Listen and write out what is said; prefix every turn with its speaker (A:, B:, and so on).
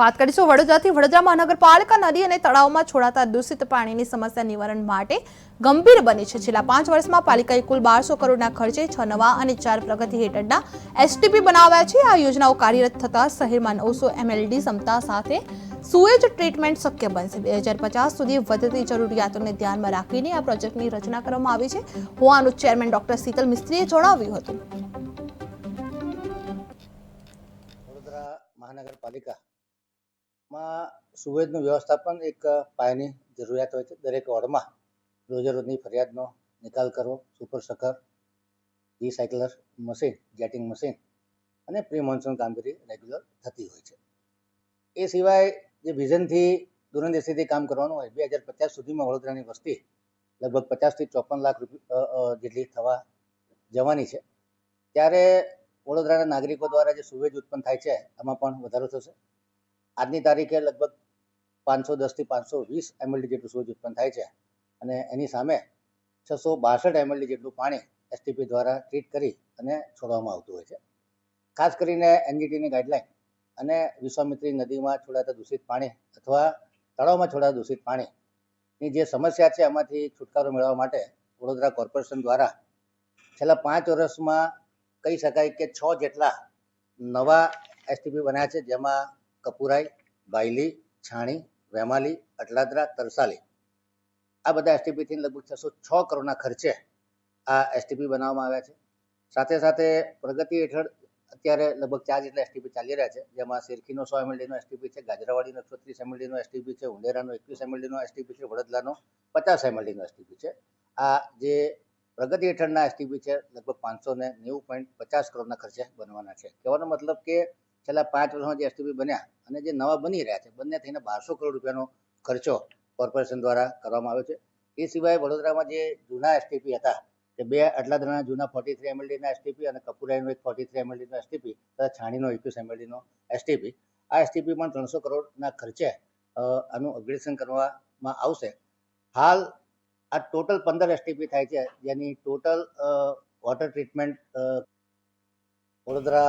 A: વાત કરીશું વડોદરાથી. વડોદરા મહાનગરપાલિકા નદી અને તળાવમાં છોડાતા દૂષિત પાણીની સમસ્યા નિવારણ માટે ગંભીર બની છે. છેલ્લા પાંચ વર્ષમાં પાલિકાએ કુલ બારસો કરોડના ખર્ચે છ નવા અને ચાર પ્રગતિ હેઠળના એસટીપી બનાવ્યા છે. આ યોજનાઓ કાર્યરત થતા શહેરમાં નવસો એમએલડી ક્ષમતા સાથે સુએજ ટ્રીટમેન્ટ શક્ય બનશે. બે હજાર પચાસ સુધી વધતી જરૂરિયાતોને ધ્યાનમાં રાખીને આ પ્રોજેક્ટની રચના કરવામાં આવી છે. હોવાનું ચેરમેન ડોક્ટર શીતલ મિસ્ત્રીએ જણાવ્યું હતું.
B: વડોદરા મહાનગરપાલિકામાં સુવેજનું વ્યવસ્થાપન એક પાયાની જરૂરિયાત હોય છે. દરેક વોર્ડમાં રોજે રોજની ફરિયાદનો નિકાલ કરવો, super sucker recycler machine jetting machine અને પ્રી મોન્સૂન કામગીરી રેગ્યુલર થતી હોય છે. એ સિવાય જે વિઝનથી દૂરંદેશીથી કામ કરવાનું હોય, બે હજાર પચાસ સુધીમાં વડોદરાની વસ્તી લગભગ પચાસથી ચોપન લાખ રૂપિયા જેટલી થવા જવાની છે. ત્યારે વડોદરાના નાગરિકો દ્વારા જે સુવેજ ઉત્પન્ન થાય છે, એમાં પણ વધારો થશે. આજની તારીખે લગભગ પાંચસો દસથી પાંચસો વીસ એમએલડી જેટલું સૂરજ ઉત્પન્ન થાય છે અને એની સામે છસો બાસઠ એમએલડી જેટલું પાણી એસટીપી દ્વારા ટ્રીટ કરી અને છોડવામાં આવતું હોય છે. ખાસ કરીને એનજીટીની ગાઈડલાઈન અને વિશ્વામિત્રી નદીમાં છોડાતા દૂષિત પાણી અથવા તળાવમાં છોડાતા દૂષિત પાણીની જે સમસ્યા છે એમાંથી છુટકારો મેળવવા માટે વડોદરા કોર્પોરેશન દ્વારા છેલ્લા પાંચ વર્ષમાં કહી શકાય કે છ જેટલા નવા એસટીપી બન્યા છે જેમાં કપુરાઈ, બાયલી, છાણી, વેમાલી, અટલાદરા, તરસાલી. આ બધા એસટીપીથી લગભગ છસો છ કરોડના ખર્ચે આ એસટીપી બનાવવામાં આવ્યા છે. સાથે સાથે પ્રગતિ હેઠળ અત્યારે લગભગ ચાર જેટલા એસટીપી ચાલી રહ્યા છે. જેમાં સિરખીનો સો એમએલડીનો એસટીપી છે, ગાજરાવાડીનો એકસો ત્રીસ એમએલડીનો એસટીપી છે, ઉંડેરાનો એકવીસ એમએલડીનો એસટીપી છે, વડોદરાનો પચાસ એમએલડીનો એસટીપી છે. આ જે પ્રગતિ હેઠળના એસટીપી છે, લગભગ પાંચસો ને નેવું પોઈન્ટ પચાસ કરોડના ખર્ચે બનવાના છે. કહેવાનો મતલબ કે છેલ્લા પાંચ વર્ષમાં જે એસટીપી બન્યા અને જે નવા બની રહ્યા છે, બંને થઈને બારસો કરોડ રૂપિયાનો ખર્ચો કોર્પોરેશન દ્વારા કરવામાં આવ્યો છે. એ સિવાય વડોદરામાં જે જૂના એસટીપી હતા કે બે અટલાદરાના જૂના ફોર્ટી થ્રી એમએલડીના એસટીપી અને કપુરાઈનો એક ફોર્ટી થ્રી એમએલડીનો એસટીપી તથા છાણીનો એકવીસ એમએલડીનો એસટીપી, આ એસટીપી પણ ત્રણસો કરોડના ખર્ચે આનું અપગ્રેડેશન કરવામાં આવશે. હાલ આ ટોટલ પંદર એસટીપી થાય છે, જેની ટોટલ વોટર ટ્રીટમેન્ટ વડોદરા